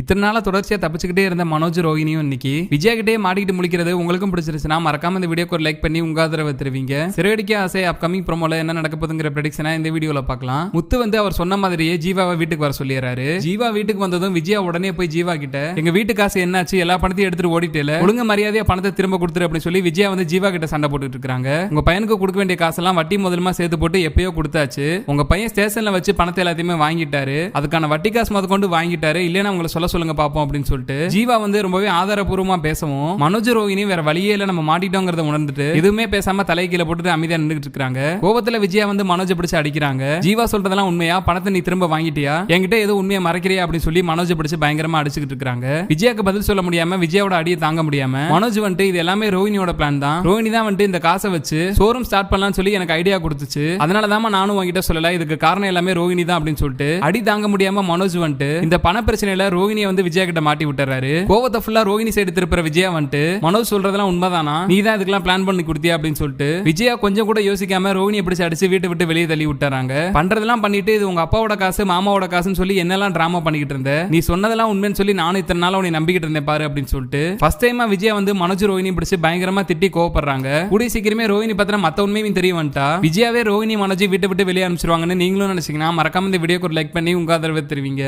இத்தனை நாளா தொடர்ச்சியாக தப்பிச்சுக்கிட்டே இருந்த மனோஜ் ரோஹினியும் இன்னைக்கு விஜயா கிட்டே மாட்டிக்கிட்டு முழிக்கிறது உங்களுக்கும் பிடிச்சிருச்சுன்னா மறக்காம இந்த வீடியோக்கு ஒரு லைக் பண்ணி உங்க ஆதரவை தருவீங்க. சிறகடிக்க ஆசை அப்கமிங் ப்ரோமோல என்ன நடக்க போதுங்கிற ப்ரெடிக்ஷனா இந்த வீடியோல பார்க்கலாம். முத்து வந்து அவர் சொன்ன மாதிரியே ஜீவாவை வீட்டுக்கு வர சொல்லிடுறாரு. ஜீவா வீட்டுக்கு வந்ததும் விஜயா உடனே போய் ஜீவா கிட்ட எங்க வீட்டு காசு என்னாச்சு? எல்லா பணத்தையும் எடுத்துட்டு ஓடிட்டேல. ஒழுங்கு மரியாதையா பணத்தை திரும்ப கொடுத்துரு அப்படின்னு சொல்லி விஜயா வந்து ஜீவா கிட்ட சண்டை போட்டுட்டு இருக்காங்க. உங்க பையனுக்கு கொடுக்க வேண்டிய காசெல்லாம் வட்டி முதலுமா சேர்த்து போட்டு எப்பயோ கொடுத்தாச்சு. உங்க பையன் ஸ்டேஷன்ல வச்சு பணத்தை எல்லாத்தையுமே வாங்கிட்டாரு. அதுக்கான வட்டி காசு முத கொண்டு வாங்கிட்டாரு. இல்லைன்னா உங்களை சொல்ல சொல்லுங்க பாப்போம் அப்படின்னு சொல்லிட்டு ஜீவா வந்து ரொம்பவே ஆதாரபூர்வமா பேசவும் மனோஜ் ரோஹினி வேற வழியே இல்ல நம்ம மாட்டிட்டோங்கிறத உணர்ந்துட்டு எதுவுமே பேசாம தலை கீழே போட்டுட்டு அமைதியா நின்றுட்டு இருக்காங்க கோபத்துல விஜயா வந்து மனோஜ் பிடிச்சு அடிக்கிறாங்க. ஜீவா சொல்றதெல்லாம் உண்மையா? பணத்தை நீ திரும்ப வாங்கிட்டியா? என்கிட்ட ஏதோ உண்மையை மறைக்கிறியா அப்படின்னு சொல்லி மனோஜ் பிடிச்சு பயங்கரமா அடிச்சுக்கிட்டு இருக்காங்க விஜயாக்கு பதில் சொல்ல முடியாம விஜயாவோட அடியை தாங்க முடியாம மனோஜ் வந்துட்டு இது எல்லாமே ரோஹினியோட பிளான் தான். ரோஹினி தான் வந்துட்டு இந்த காசை வச்சு ஷோரூம் ஸ்டார்ட் பண்ணலாம்னு சொல்லி எனக்கு ஐடியா கொடுத்துச்சு. அதனால தான் நானும் உங்ககிட்ட சொல்லல. இதுக்கு காரணம் எல்லாமே ரோஹினி தான் அப்படின்னு சொல்லிட்டு அடி தாங்க முடியாம மனோஜ் வந்துட்டு இந்த பண பிரச்சனையில ரோஹினியை வந்து விஜயா கிட்ட மாட்டி விட்டுறாரு. கோவத்தை ஃபுல்லா ரோஹினி சைடு திருப்புற விஜயா வந்துட்டு மனோஜ் சொல்றதெல்லாம் உண்மைதானா? நீ தான் இதுக்கெல்லாம் பிளான் பண்ணி கொடுத்தியா? அப்படின்னு சொல்லிட்டு விஜயா கொஞ்சம் கூட யோசிக்காம ரோஹினியை எப்படி அடிச்சு வீட்டை விட்டு வெளியே தள்ளி விட்டுறாங்க. பண்றதெல்லாம் பண்ணிட்டு இது உங்க அப்பாவோட காசு மாமாவோட காசுன்னு சொல்லி என்னெல்லாம் டிராமா பண்ணிக்கிட்டு இருந்த? நீ சொன்னதெல்லாம் உண்மைன்னு சொல்லி நானும் இத்தனை நாள் உன்னை நம்பிக்கிட்டு இருந்தேன் பாரு அப்படின்னு சொல்லிட்டு ஃபர்ஸ்ட் டைமா விஜயா வந்து மனோஜ் ரோஹினி பிடிச்சு பயங்கரமா திட்டி கோவப்படுறாங்க. கூடிய சீக்கிரமே ரோஹினி பத்திர மத்த உண்மையும் தெரிய வந்துட்டா. விஜயாவே ரோஹினி மனோஜ் வீட்டை விட்டு வெளியே அனுப்பிச்சிருவாங்கன்னு நீங்களும் நினைச்சீங்கன்னா மறக்காம இந்த வீடியோக்கு ஒரு லைக் பண்ணி உங்க ஆதரவை தெரிவிங்க.